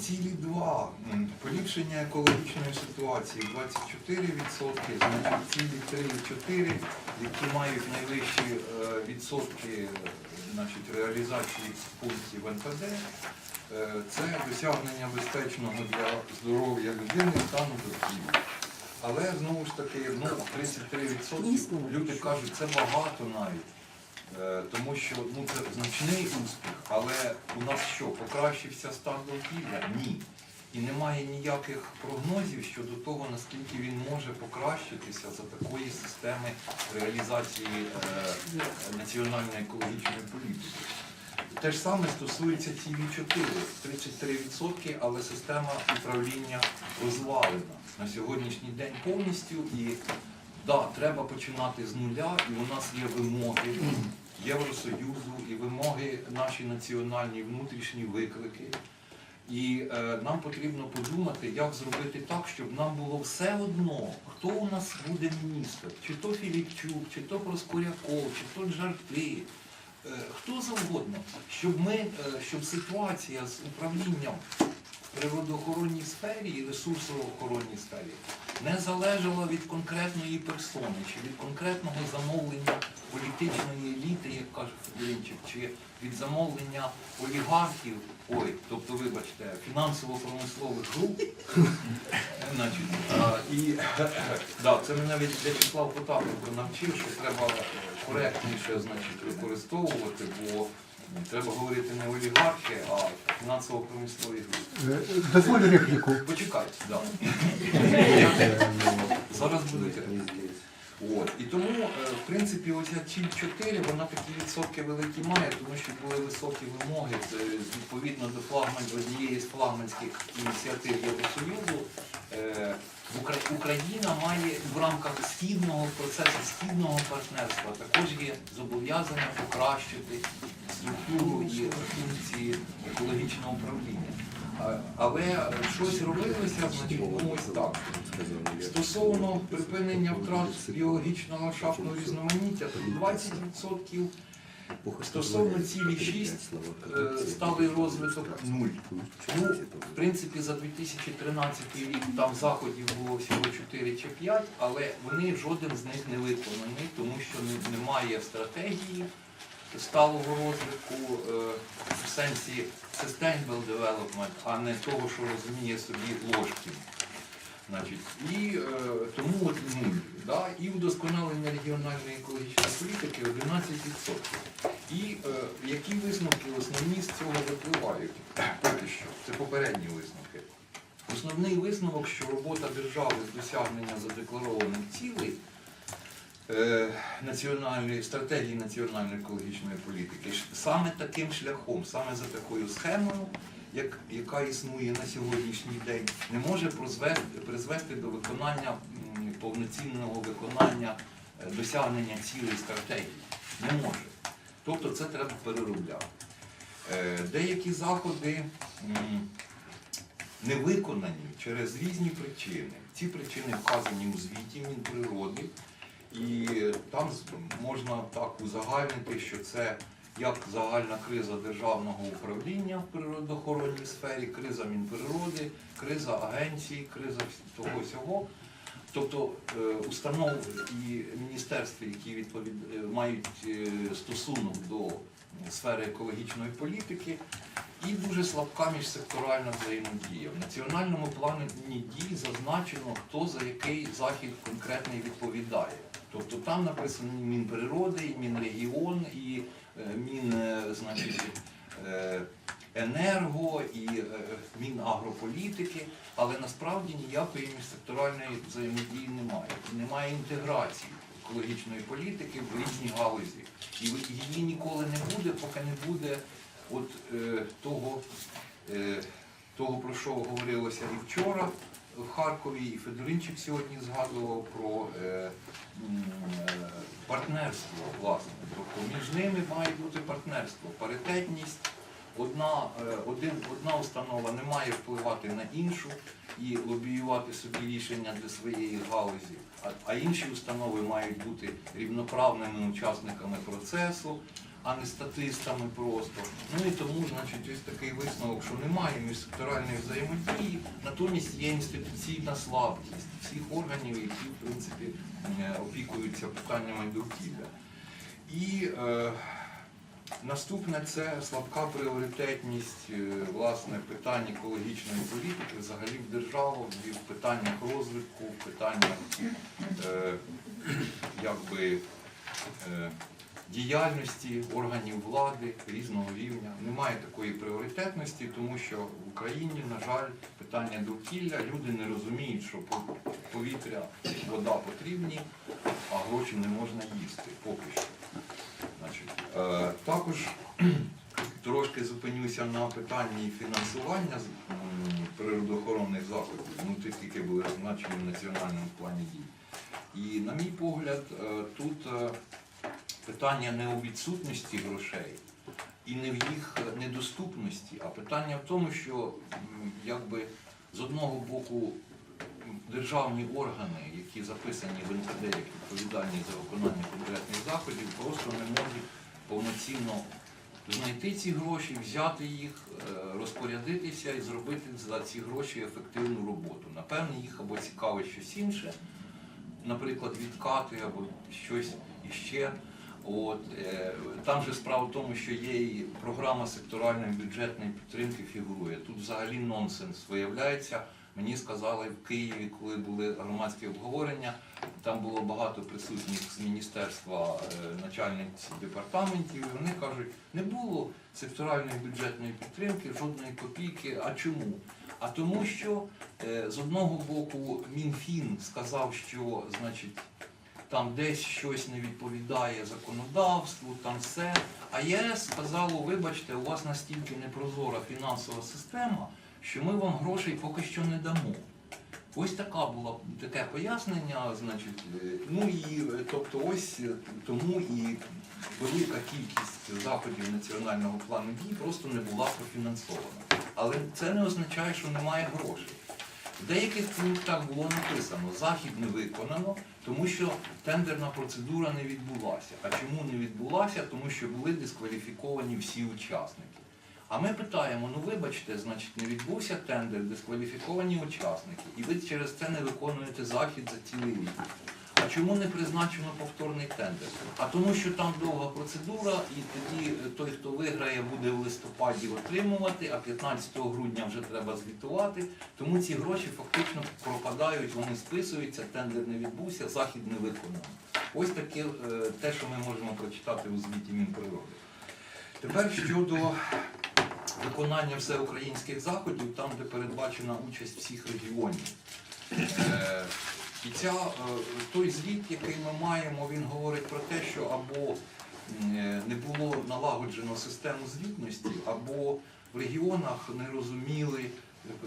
цілі два. М, Поліпшення екологічної ситуації 24%, значить цілі 3,4, які мають найвищі е, відсотки значить, реалізації пунктів НПД. Е, Це досягнення безпечного для здоров'я людини стану довкілля. Але знову ж таки, ну, 33% люди кажуть, це багато навіть. Е, Тому що ну, це значний успіх, але у нас що, покращився стан довкілля? Ні. І немає ніяких прогнозів щодо того, наскільки він може покращитися за такої системи реалізації е, національної екологічної політики. Те ж саме стосується цілі 4, 33%, але система управління розвалена на сьогоднішній день повністю. І да, треба починати з нуля, і у нас є вимоги Євросоюзу і вимоги наші національні внутрішні виклики. І е, нам потрібно подумати, як зробити так, щоб нам було все одно, хто у нас буде міністр, чи то Філіпчук, чи то Проскуряков, чи то Джарти, е, хто завгодно, щоб ми, е, щоб ситуація з управлінням природоохоронній сфері і ресурсоохоронній сфері не залежала від конкретної персони чи від конкретного замовлення політичної еліти, як каже Федоринчик, чи від замовлення олігархів, ой, тобто, вибачте, фінансово-промислових груп. І це мене від В'ячеслав Потапенко навчив, що треба е, коректніше використовувати, бо треба говорити не олігархи, а фінансово-промислові групи. Е, Дозволь репліку. Почекайте, да. Зараз будете. От. І тому, е, в принципі, оця ціль 4, вона такі відсотки великі має, тому що були високі вимоги відповідно до флагман, однієї з флагманських ініціатив Євросоюзу. Е, Україна має в рамках східного процесу східного партнерства також є зобов'язання покращити структуру і функції екологічного управління. Але щось робилося, значить, ось так. Стосовно припинення втрат біологічного ландшафтного різноманіття, 20%. Стосовно цілі 6, е, сталий розвиток 0. Ну, в принципі, за 2013 рік там заходів було всього 4 чи 5, але вони жоден з них не виконаний, тому що немає стратегії сталого розвитку е, в сенсі sustainable development, а не того, що розуміє собі ложкін. Значить, і е, тому от нуль. Да? І удосконалення регіональної екологічної політики 11%. І е, які висновки основні з цього випливають? Поки що, це попередні висновки. Основний висновок, що робота держави з досягнення задекларованих цілей е, національної стратегії національної екологічної політики саме таким шляхом, саме за такою схемою, як, яка існує на сьогоднішній день, не може призвести, до виконання повноцінного виконання е, досягнення цілей стратегії. Не може. Тобто це треба переробляти. Е, Деякі заходи не виконані через різні причини. Ці причини вказані у звіті Мінприроди, і там можна так узагальнити, що це як загальна криза державного управління в природоохоронній сфері, криза Мінприроди, криза агенції, криза того всього. Тобто е, установ і міністерств, які відповід... е, мають е, стосунок до сфери екологічної політики, і дуже слабка міжсекторальна взаємодія. В національному плані дій зазначено, хто за який захід конкретний відповідає. Тобто там написано Мінприроди, Мінрегіон, і значить, е, енерго, і е, Мінагрополітики, але насправді ніякої міжсекторальної взаємодії немає. Немає інтеграції екологічної політики в різні галузі. І її ніколи не буде, поки не буде от е, того, е, того, про що говорилося і вчора в Харкові, і Федоринчик сьогодні згадував про е, е, партнерство, власне. Тобто між ними має бути партнерство, паритетність. Одна, е, один, одна установа не має впливати на іншу і лобіювати собі рішення для своєї галузі, а, а інші установи мають бути рівноправними учасниками процесу, а не статистами просто. Ну і тому, значить, ось такий висновок, що немає міжсекторальної взаємодії, натомість є інституційна слабкість всіх органів, які в принципі е, опікуються питаннями довкілля. І е, наступне це слабка пріоритетність е, власне питань екологічної політики взагалі в державу, в питаннях розвитку, в питаннях е, якби, е, діяльності органів влади різного рівня. Немає такої пріоритетності, тому що в Україні, на жаль, питання довкілля люди не розуміють, що повітря, вода потрібні, а гроші не можна їсти поки що. Е, також трошки зупинюся на питанні фінансування природоохоронних заходів, ну ті, які були зазначені в національному плані дій. І, на мій погляд, е, тут е, питання не у відсутності грошей і не в їх недоступності, а питання в тому, що якби з одного боку державні органи, які записані в НКД, як відповідальні за виконання конкретних заходів, просто не можуть повноцінно знайти ці гроші, взяти їх, е, розпорядитися і зробити за ці гроші ефективну роботу. Напевне, їх або цікавить щось інше, наприклад, відкати або щось іще. От, е, там же справа в тому, що є і програма секторальної бюджетної підтримки фігурує. Тут взагалі нонсенс виявляється. Мені сказали в Києві, коли були громадські обговорення, там було багато присутніх з міністерства е, начальниць департаментів, і вони кажуть, не було секторальної бюджетної підтримки, жодної копійки. А чому? А тому, що е, з одного боку Мінфін сказав, що значить там десь щось не відповідає законодавству, там все. А ЄС сказало, вибачте, у вас настільки непрозора фінансова система, що ми вам грошей поки що не дамо. Ось така була таке пояснення, значить, е, ну і е, тобто ось е, тому і велика кількість заходів національного плану дій просто не була профінансована. Але це не означає, що немає грошей. В деяких пунктах було написано, захід не виконано, тому що тендерна процедура не відбулася. А чому не відбулася? Тому що були дискваліфіковані всі учасники. А ми питаємо: ну вибачте, значить, не відбувся тендер, дискваліфіковані учасники, і ви через це не виконуєте захід за цілий рік. А чому не призначено повторний тендер? А тому, що там довга процедура, і тоді е, той, хто виграє, буде в листопаді отримувати, а 15 грудня вже треба звітувати. Тому ці гроші фактично пропадають, вони списуються, тендер не відбувся, захід не виконано. Ось таке е, те, що ми можемо прочитати у звіті Мінприроди. Тепер щодо виконання всеукраїнських заходів, там, де передбачена участь всіх регіонів. І ця, е, той звіт, який ми маємо, він говорить про те, що або е, не було налагоджено систему звітності, або в регіонах не розуміли,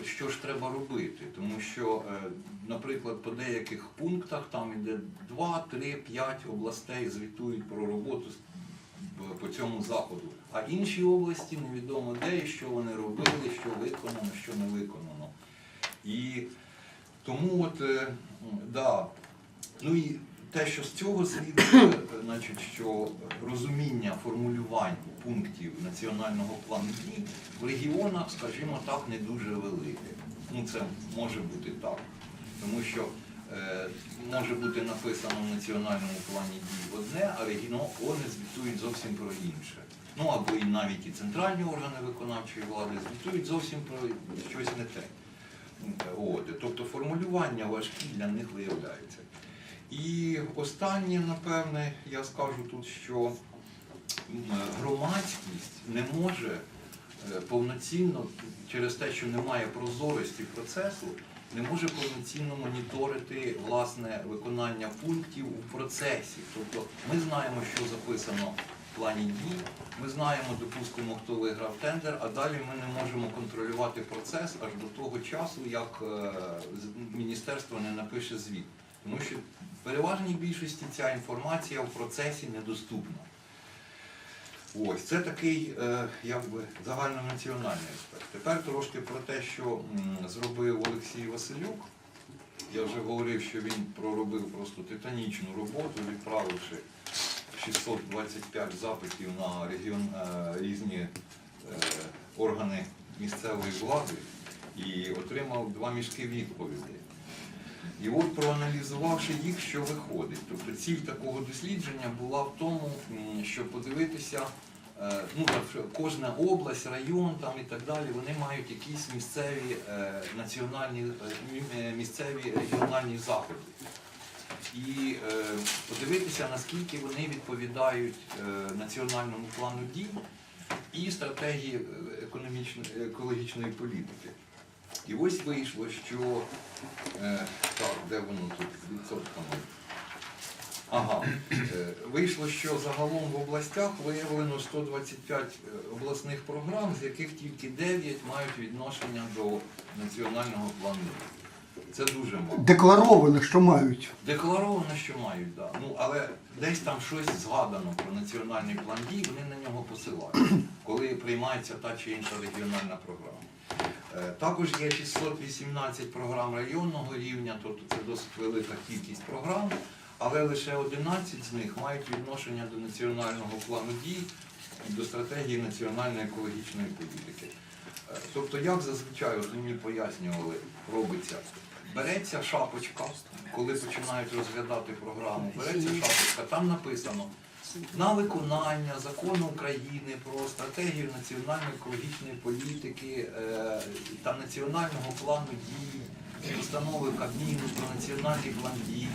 що ж треба робити. Тому що, е, наприклад, по деяких пунктах там іде 2, 3, 5 областей звітують про роботу по цьому заходу. А інші області невідомо де що вони робили, що виконано, що не виконано. І тому от, да. Ну і те, що з цього слідує, е, значить, що розуміння формулювань пунктів національного плану дій в регіонах, скажімо так, не дуже велике. Ну це може бути так. Тому що е, може бути написано в національному плані дій одне, а регіони звітують зовсім про інше. Ну або і навіть і центральні органи виконавчої влади звітують зовсім про щось не те. От, тобто формулювання важкі для них виявляються. І останнє, напевне, я скажу тут, що громадськість не може е, повноцінно, через те, що немає прозорості процесу, не може повноцінно моніторити власне виконання пунктів у процесі. Тобто ми знаємо, що записано плані дій, ми знаємо, допустимо, хто виграв тендер, а далі ми не можемо контролювати процес аж до того часу, як е, міністерство не напише звіт. Тому що в переважній більшості ця інформація в процесі недоступна. Ось це такий е, якби загальнонаціональний аспект. Тепер трошки про те, що зробив Олексій Василюк. Я вже говорив, що він проробив просто титанічну роботу, відправивши 625 запитів на регіон, е, різні е, органи місцевої влади і отримав два мішки відповідей. І от проаналізувавши їх, що виходить. Тобто ціль такого дослідження була в тому, щоб подивитися, е, ну, кожна область, район там і так далі, вони мають якісь місцеві національні, мі- місцеві регіональні заходи. І е, подивитися, наскільки вони відповідають е, національному плану дій і стратегії е, екологічної політики. І ось вийшло, що так, де воно тут відсотками? Ага, вийшло, що загалом в областях виявлено 125 е, обласних програм, з яких тільки 9 мають відношення до національного плану. Це дуже мало. Декларовано, що мають. Декларовано, що мають, да. Ну, але десь там щось згадано про національний план дій, вони на нього посилають, коли приймається та чи інша регіональна програма. Е, Також є 618 програм районного рівня, тобто це досить велика кількість програм, але лише 11 з них мають відношення до національного плану дій і до стратегії національної екологічної політики. Е, Тобто, як зазвичай, от мені пояснювали, робиться, береться шапочка, коли починають розглядати програму, береться шапочка, там написано на виконання закону України про стратегію національної екологічної політики е, та національного плану дій, установи Кабміну про національний план дій.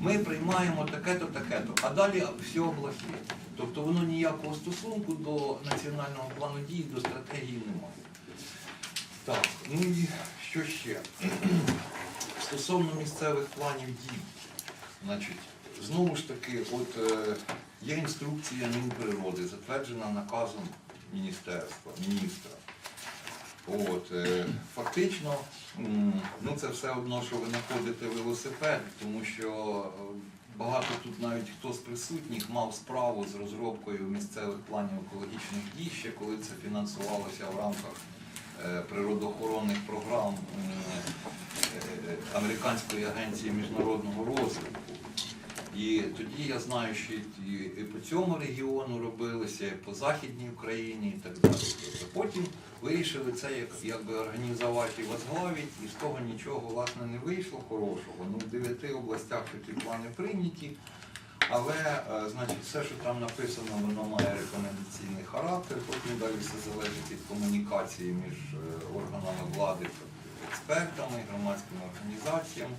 Ми приймаємо таке-то, таке-то, а далі все обласне. Тобто воно ніякого стосунку до національного плану дій, до стратегії немає. Так, ну і що ще? Стосовно місцевих планів дій, значить, знову ж таки, от е, є інструкція Мінприроди, затверджена наказом міністерства, міністра. От, е, фактично, ну це все одно, що ви знаходите велосипед, тому що е, багато тут навіть хто з присутніх мав справу з розробкою місцевих планів екологічних дій, ще коли це фінансувалося в рамках е, природоохоронних програм е, Американської агенції міжнародного розвитку. І тоді я знаю, що і, по цьому регіону робилося, і по Західній Україні і так далі. Тобто потім вирішили це як, якби організувати і возглавити, і з того нічого власне не вийшло хорошого. Ну, в дев'яти областях такі плани прийняті, але е, значить, все, що там написано, воно має рекомендаційний характер, потім далі все залежить від комунікації між е, органами влади, експертами, громадськими організаціями.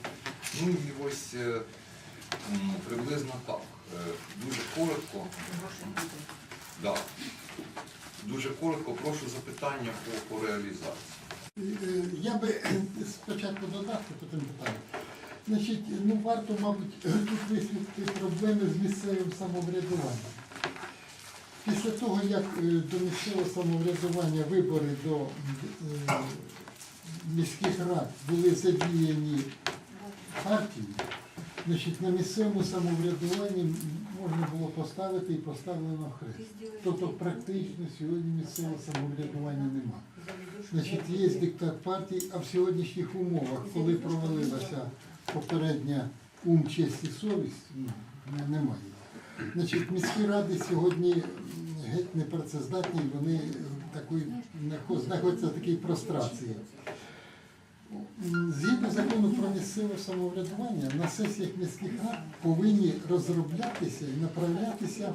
Ну і ось е, приблизно так. Е, Дуже коротко. Да. Дуже коротко, прошу запитання по, по реалізації. Е, Я би спочатку додати по тим питанням. Значить, ну варто, мабуть, тут висвітлити проблеми з місцевим самоврядуванням. Після того, як до місцевого самоврядування вибори до міських рад були задіяні партії, значить, на місцевому самоврядуванні можна було поставити і поставлено хрест. Тобто практично сьогодні місцевого самоврядування немає. Значить, є диктат партій, а в сьогоднішніх умовах, коли провалилася попередня ум, честь і совість, ну, немає. Значить, міські ради сьогодні геть непрацездатні, вони е, такої, нахо- знаходяться в такій прострації. Згідно закону про місцеве самоврядування, на сесіях міських рад повинні розроблятися і направлятися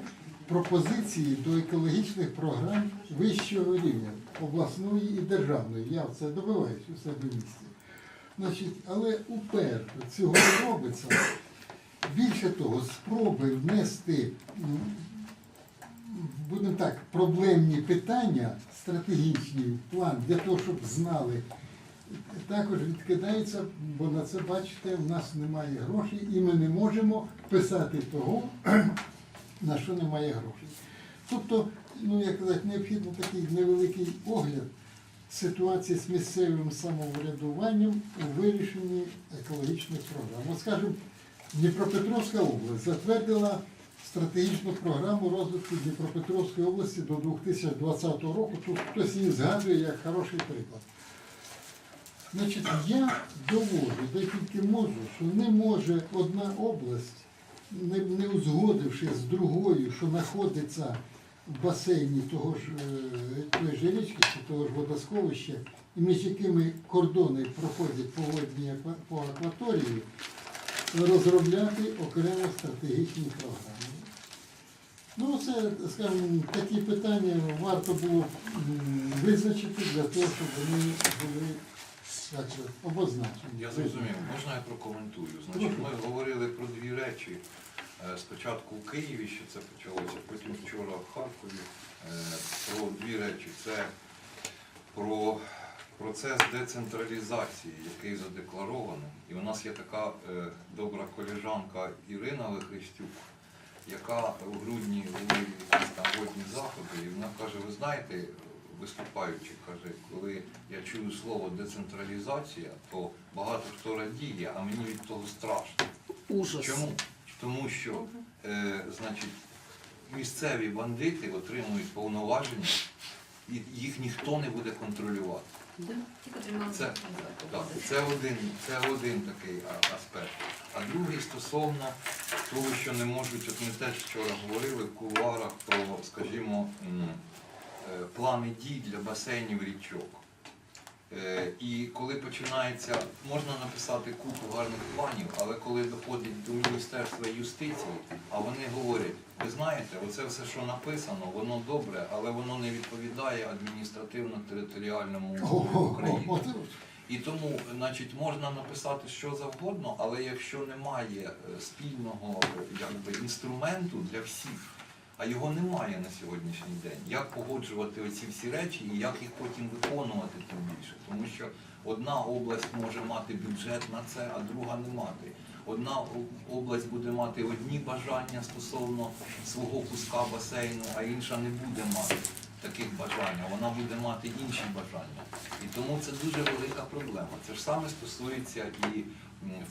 пропозиції до екологічних програм вищого рівня, обласної і державної. Я це добиваюсь у себе в місті. Значить, але уперто цього не робиться. Більше того, спроби внести, будемо так, проблемні питання стратегічні план для того, щоб знали також відкидається, бо на це, бачите, в нас немає грошей і ми не можемо писати того, на що немає грошей. Тобто, ну як казати, необхідно такий невеликий огляд ситуації з місцевим самоврядуванням у вирішенні екологічних програм. От скажімо, Дніпропетровська область затвердила стратегічну програму розвитку Дніпропетровської області до 2020 року. Тут хтось її згадує як хороший приклад. Значить, я доводжу, де тільки можу, що не може одна область не, не узгодивши з другою, що знаходиться в басейні того ж, е, тої ж річки того ж водосховища, і між якими кордони проходять по водній по акваторії, розробляти окремо стратегічні програми. Ну, це, скажімо, такі питання варто було визначити для того, щоб вони були так, обозначені. Я зрозумів, можна я прокоментую. Значить, ми говорили про дві речі. Е, Спочатку в Києві, що це почалося, потім вчора в Харкові. Е, Про дві речі. Це про процес децентралізації, який задекларований. І у нас є така е, добра колежанка Ірина Лихрестюк, яка у грудні були якісь там водні заходи, і вона каже, ви знаєте, виступаючи, каже, коли я чую слово децентралізація, то багато хто радіє, а мені від того страшно. Ужас. Чому? Тому що е, значить, місцеві бандити отримують повноваження, і їх ніхто не буде контролювати. Да. Це, так, це, один, це один такий аспект. А другий стосовно того, що не можуть, от ми теж вчора говорили в кулуарах про, скажімо, е, плани дій для басейнів річок. Е, І коли починається, можна написати купу гарних планів, але коли доходить до Міністерства юстиції, а вони говорять, ви знаєте, оце все, що написано, воно добре, але воно не відповідає адміністративно-територіальному України. І тому, значить, можна написати що завгодно, але якщо немає е, спільного е, якби, інструменту для всіх, а його немає на сьогоднішній день, як погоджувати оці всі речі і як їх потім виконувати тим більше. Тому що одна область може мати бюджет на це, а друга не мати. Одна область буде мати одні бажання стосовно свого куска басейну, а інша не буде мати таких бажань, вона буде мати інші бажання. І тому це дуже велика проблема. Це ж саме стосується і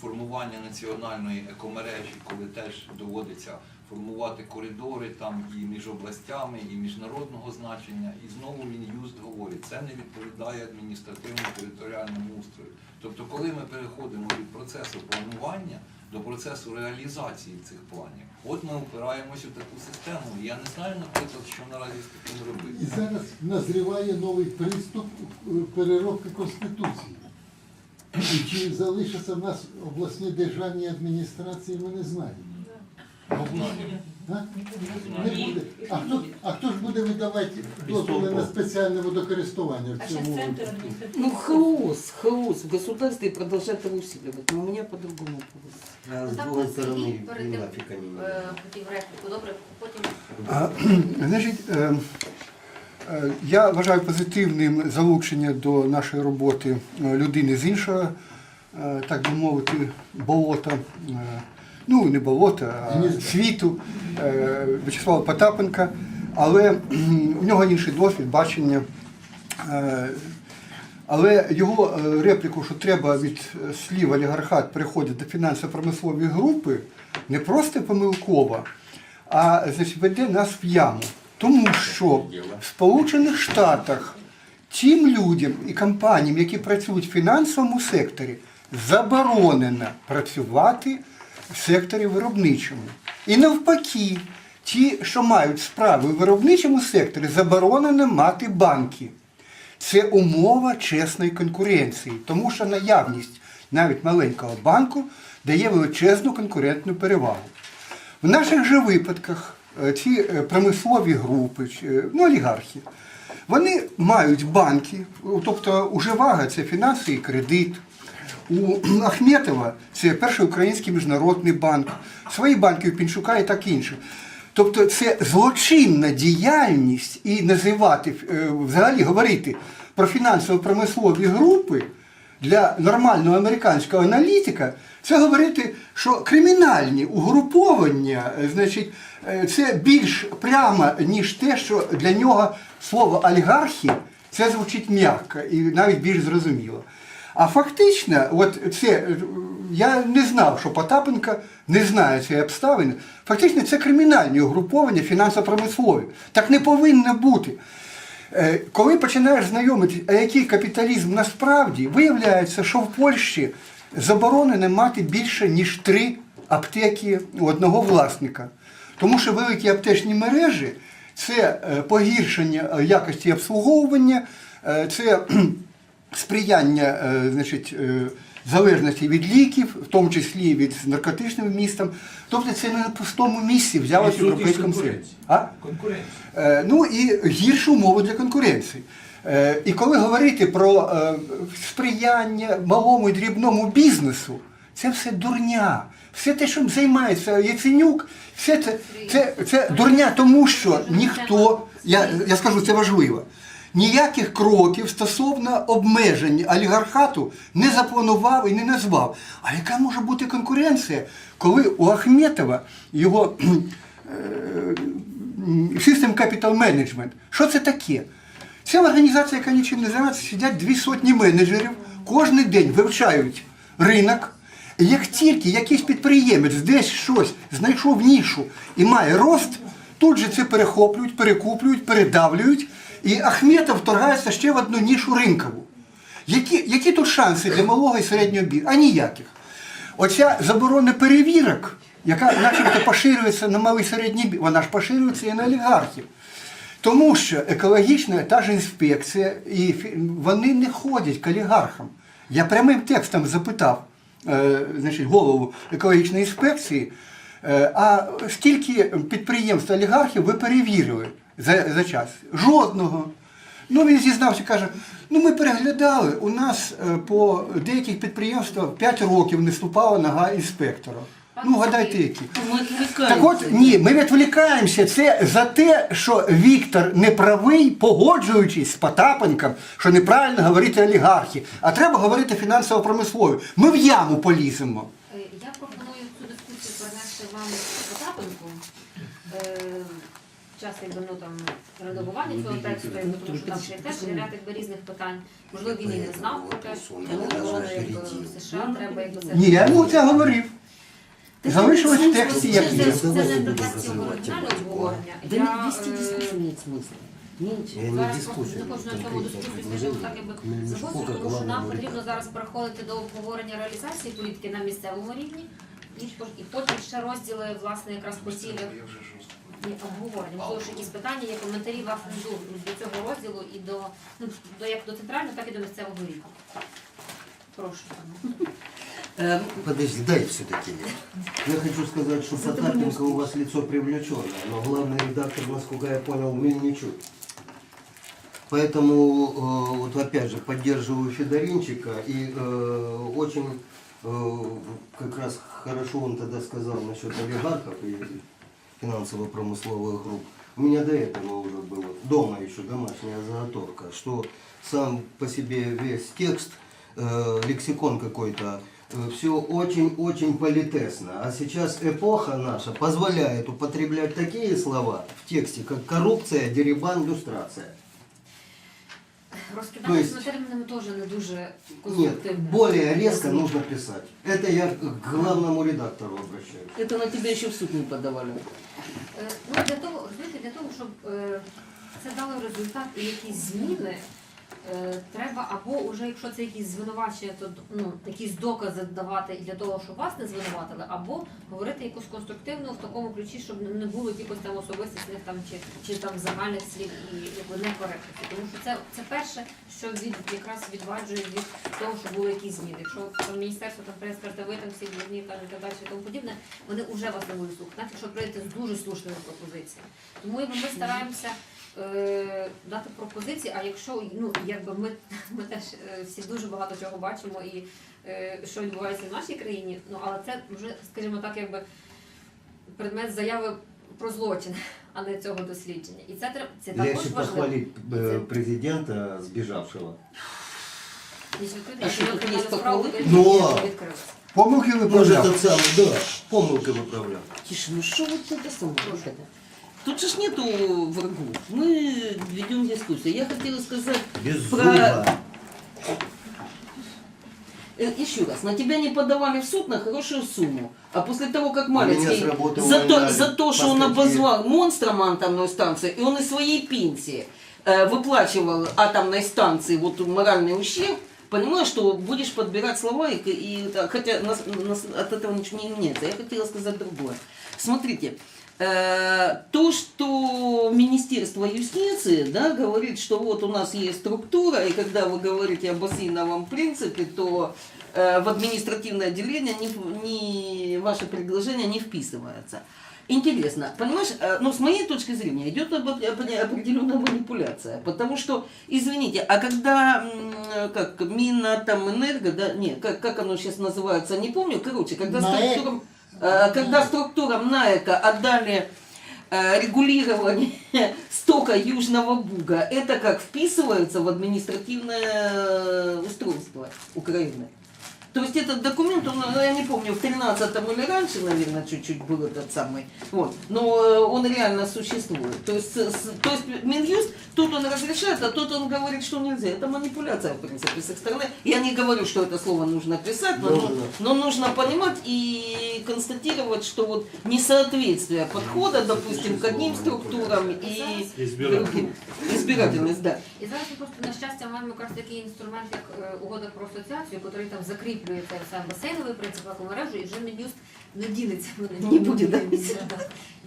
формування національної екомережі, коли теж доводиться формувати коридори там і між областями, і міжнародного значення. І знову Мін'юст говорить, це не відповідає адміністративно-територіальному устрою. Тобто, коли ми переходимо від процесу планування до процесу реалізації цих планів, от ми опираємося в таку систему. Я не знаю, наприклад, що наразі з таким робити. І зараз назріває новий приступ е, переробки Конституції. І чи залишаться в нас обласні державні адміністрації, ми не знаємо. А? Не буде. А хто, а хто ж буде видавати дозволи на спеціальне водокористування в цьому? Ну, хаос, хаос в государстве и продолжает его усиливать. Но у меня по-другому. А з другої сторони, нафіг Е, Хотів репліку, добре, потім А, Значить, е, е, я вважаю позитивним залучення до нашої роботи е, людини з іншого, е, так би мовити, болота. е, Ну, не болота, а світу е, В'ячеслава Потапенка. Але у нього інший досвід, бачення. Е, Але його е, репліку, що треба від слів олігархат переходить до фінансово-промислової групи, не просто помилкова, а веде нас в яму. Тому що в Сполучених Штатах тим людям і компаніям, які працюють в фінансовому секторі, заборонено працювати секторі виробничому. І навпаки, ті, що мають справи в виробничому секторі, заборонено мати банки. Це умова чесної конкуренції, тому що наявність навіть маленького банку дає величезну конкурентну перевагу. В наших же випадках е, ці е, промислові групи, е, ну, олігархи, вони мають банки, тобто у Живаго це фінанси і кредит, у Ахметова це перший український міжнародний банк, свої банки у Пінчука і так інше. Тобто це злочинна діяльність і називати, е, взагалі говорити про фінансово-промислові групи для нормального американського аналітика, це говорити, що кримінальні угруповання, е, значить, е, це більш прямо, ніж те, що для нього слово олігархи це звучить м'яко і навіть більш зрозуміло. А фактично, от це е, я не знав, що Потапенко не знає цієї обставини. Фактично, це кримінальні угруповання фінансово-промислові. Так не повинно бути. Е, Коли починаєш знайомитися, а який капіталізм насправді, виявляється, що в Польщі заборонено мати більше, ніж три аптеки у одного власника. Тому що великі аптечні мережі це е, погіршення якості обслуговування, це сприяння е, значить, е, залежності від ліків, в тому числі від наркотичним вмістом. Тобто це не на пустому місці взялося в Європейському Союзі. Конкуренція. Е, Ну і гірші умови для конкуренції. І коли говорити про сприяння малому і дрібному бізнесу, це все дурня. Все те, чим займається Яценюк, все це, це, це дурня, тому що ніхто, я, я скажу, це важливо, ніяких кроків стосовно обмежень олігархату не запланував і не назвав. А яка може бути конкуренція, коли у Ахметова його System Capital Management. Що це таке? Це організація, яка нічим не займається, сидять дві сотні менеджерів, кожен день вивчають ринок. Як тільки якийсь підприємець десь щось знайшов нішу і має рост, тут же це перехоплюють, перекуплюють, передавлюють, і Ахметов вторгається ще в одну нішу ринкову. Які, які тут шанси для малого і середнього бізнесу? А ніяких. Оця заборона перевірок, яка начебто поширюється на малий середній бізнес, вона ж поширюється і на олігархів. Тому що екологічна та ж інспекція, і вони не ходять к олігархам. Я прямим текстом запитав е, значить, голову екологічної інспекції, е, а скільки підприємств олігархів ви перевірили за, за час? Жодного. Ну він зізнався, каже: ну ми переглядали, у нас е, по деяких підприємствах 5 років не ступала нога інспектора. Ну, гадайте які. Так от ні, ми відволікаємося. Це за те, що Віктор неправий, погоджуючись з Потапенком, що неправильно говорити олігархи, а треба говорити фінансово-промислові. Ми в яму поліземо. Е, Я пропоную цю дискусію перенести вам Потапенку. Е, Час якби ну там редагування цього тексту, якби, тому що там ще є теж ряд якби різних питань. Можливо, він і не знав про те, що якби в США треба якби це. Ні, я йому це говорив. Залишилось в тексті, як Це, є. це, не редакція оригінального обговорення. Да Я, не вести е, дискуссию нет смысла. Меньше. Я не Зараз не хочу на цьому дискусію, скажімо так, якби не тому що нам потрібно зараз переходити до обговорення реалізації політики на місцевому рівні, і, по- і потім ще розділи, власне, якраз по цілях і обговорення. Можливо, що якісь питання, є коментарі власне до, до цього розділу і до, ну, до як до центрального, так і до місцевого рівня. Прошу. Э, Подожди, дай все-таки. Я хочу сказать, что Потапенко у вас лицо привлеченное, но главный редактор, насколько я понял, Мельничук. Поэтому, э, вот опять же, поддерживаю Федоринчика и э, очень э, как раз хорошо он тогда сказал насчет олигархов и финансово-промысловых групп. У меня до этого уже было, дома еще домашняя заготовка, что сам по себе весь текст, э, лексикон какой-то, все очень-очень политесно. А сейчас эпоха наша позволяет употреблять такие слова в тексте, как коррупция, дерибан, люстрация. Розкидатися То есть- термінами теж не дуже Нет, конструктивно. более резко нужно писать. Это я к главному редактору обращаюсь. Это на тебя еще в суд не подавали. Е, Ну, для того, розумієте, для того, щоб е, це дало результат і якісь зміни, треба або вже, якщо це якісь звинувачення, то ну, якісь докази давати для того, щоб вас не звинуватили, або говорити якусь конструктивну в такому ключі, щоб не було якихось там особистісних там чи, чи там загальних слів і якби некоректності. Тому що це, це перше, що від якраз відваджує від того, що були якісь зміни. Якщо міністерство там прийде, скаже, ви там всі блудні там і так далі тому подібне, вони вже вас не будуть слухати, навіть якщо прийдете з дуже слушними пропозиціями. Тому якби ми стараємося е, дати пропозиції, а якщо ну якби ми, ми теж е, всі дуже багато чого бачимо і е, що відбувається в нашій країні, ну але це вже, скажімо так, якби предмет заяви про злочин, а не цього дослідження. І це треба це також Легче важливо. похвалить э, президента сбежавшего. Ніж відкрити, А що що ми тут є кримінальну справу похвалити? Ну, а- відкрили. Помилки Может, виправляв. этот самый, да, помылка выправлял. Тише, ну что вот это самое? Тут же ж нету врагов. Мы ведем дискуссию. Я хотела сказать Без про... зуба. Э, Еще раз, на тебя не подавали в суд на хорошую сумму. А после того, как Малецкий сработал за то, за то, что он паспорт. обозвал монстром атомную станцию, и он из своей пенсии э, выплачивал атомной станции вот моральный ущерб, понимаешь, что будешь подбирать слова, и, и хотя нас- нас от этого ничего не меняется. Я хотела сказать другое. Смотрите, то, что Министерство юстиции да, говорит, что вот у нас есть структура, и когда вы говорите об осиновом принципе, то э, в административное отделение не, не- ваше предложение не вписывается. Интересно, понимаешь, э, ну с моей точки зрения идет определенная манипуляция, потому что, извините, а когда, как, Минатомэнерго, да, не, как, как оно сейчас называется, не помню, короче, когда НАЭК. структурам, э, когда структурам НАЭКа отдали э, регулирование стока Южного Буга, это как вписывается в административное э, устройство Украины? То есть этот документ, он, ну, я не помню, в 13-м или раньше, наверное, чуть-чуть был этот самый, вот, но э, он реально существует. То есть, с- то есть Минюст, тут он разрешает, а тут он говорит, что нельзя. Это манипуляция, в принципе, с их стороны. Я не говорю, что это слово нужно писать, но, Нужно. но нужно понимать и констатировать, что вот несоответствие подхода, допустим, к одним структурам и другим. Избирательность, да. І зараз ми просто на щастя маємо якраз такий інструмент, як е, угода про асоціацію, який там закріплює це все басейновий принцип екомережу, і вже Мін'юст не ділиться вони Не буде, да? від,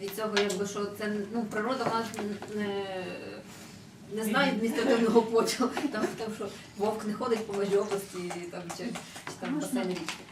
від цього, якби що це ну природа вона нас не. Не знає адміністративного почу, там, там що вовк не ходить по межі області там, чи, чи там басейн річки.